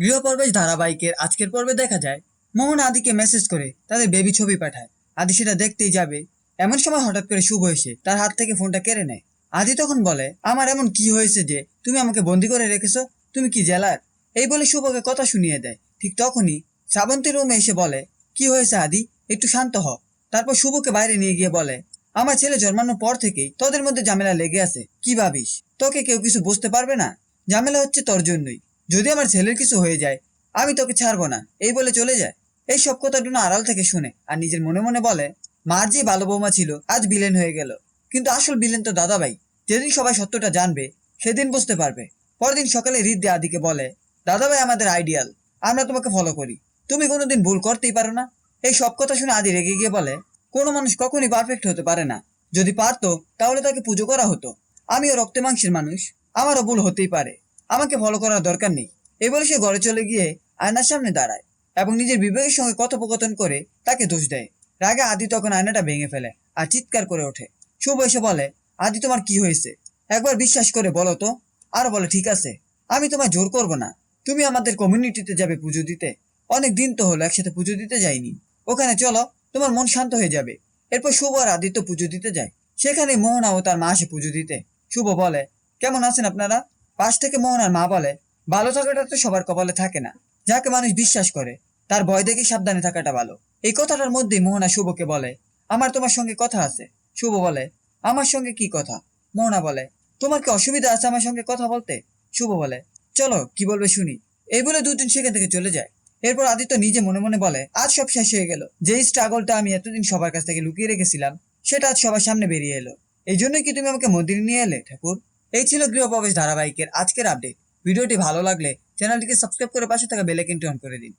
গৃহপর্বেশ ধারাবাহিকের আজকের পর্বে দেখা যায়। মোহন আদিকে মেসেজ করে, তাদের বেবি ছবি পাঠায়। আদি সেটা দেখতেই যাবে। এমন সময় হঠাৎ করে শুভ এসে তার হাত থেকে ফোনটা কেড়ে নেয়। আদি তখন বলে, আমার এমন কি হয়েছে যে তুমি আমাকে বন্দি করে রেখেছো? তুমি কি জেলার? এই বলে শুভকে কথা শুনিয়ে দেয়। ঠিক তখনই শ্রাবন্তী রুমে এসে বলে, কি হয়েছে আদি? একটু শান্ত হ। তারপর শুভকে বাইরে নিয়ে গিয়ে বলে, আমার ছেলে জন্মানোর পর থেকেই তোদের মধ্যে ঝামেলা লেগে আছে। কি ভাবিস? তোকে কেউ কিছু বুঝতে পারবে না? ঝামেলা হচ্ছে তোর জন্যই। যদি আমার ছেলের কিছু হয়ে যায়, আমি তোকে ছাড়বো না। এই বলে চলে যায়। এই সব কথা ডুনা আড়াল থেকে শুনে আর নিজের মনে মনে বলে মার যে ভালো বৌমা ছিল, আজ বিলেন হয়ে গেল। কিন্তু আসল বিলেন তো দাদাভাই যেদিন সবাই সত্যটা জানবে, সেদিন বুঝতে পারবে। পরদিন সকালে রিদ্দি আদিকে বলে দাদাভাই আমাদের আইডিয়াল আমরা তোমাকে ফলো করি। তুমি কোনোদিন ভুল করতেই পারো না। এই সব কথা শুনে আদি রেগে গিয়ে বলে, কোনো মানুষ কখনই পারফেক্ট হতে পারে না। যদি পারতো, তাহলে তাকে পুজো করা হতো। আমিও রক্তে মাংসের মানুষ। আমারও ভুল হতেই পারে। আমাকে ফলো করার দরকার নেই। এই বলে সে ঘরে চলে গিয়ে আয়নার সামনে দাঁড়ায় এবং নিজের বিবেকের সঙ্গে কথোপকথন করে তাকে দোষ দেয়। রাগে আদি তখন আয়নাটা ভেঙে ফেলে আর চিৎকার করে ওঠে। শুভ এসে বলে, আদি, তোমার কি হয়েছে? একবার বিশ্বাস করে বলো তো। আর বলে, ঠিক আছে, আমি তোমায় জোর করব না। তুমি আমাদের কমিউনিটিতে যাবে পুজো দিতে। অনেক দিন তো হলো একসাথে পুজো দিতে যাইনি। ওখানে চলো, তোমার মন শান্ত হয়ে যাবে। এরপর শুভ আর আদিত্য পুজো দিতে যায়। সেখানে মোহনা ও তার মা আসে পুজো দিতে। শুভ বলে, কেমন আছেন আপনারা? পাশ থেকে মোহনার মা বলে, ভালো থাকাটা তো সবার কপালে থাকে না। যাকে মানুষ বিশ্বাস করে, তার ভয় দেখে সাবধানে থাকাটা ভালো। এই কথাটার মধ্যেই মোহনা শুভকে বলে, আমার তোমার সঙ্গে কথা আছে। শুভ বলে, আমার সঙ্গে কি কথা? মোহনা বলে, তোমার কি অসুবিধা আছে আমার সঙ্গে কথা বলতে? শুভ বলে, চলো, কি বলবে শুনি। এই বলে দুদিন সেখান থেকে চলে যায়। এরপর আদিত্য নিজে মনে মনে বলে, আজ সব শেষ হয়ে গেল। যেই স্ট্রাগলটা আমি এতদিন সবার কাছ থেকে লুকিয়ে রেখেছিলাম, সেটা আজ সবার সামনে বেরিয়ে এলো। এই জন্যই কি তুমি আমাকে মন্দিরে নিয়ে এলে, ঠাকুর? এই ছিল গৃহপ্রবেশ ধারাবাহিকের আজকের আপডেট ভিডিওটি ভালো লাগলে চ্যানেলটিকে সাবস্ক্রাইব করে পাশে থাকা বেলাইকনটি অন করে দিন।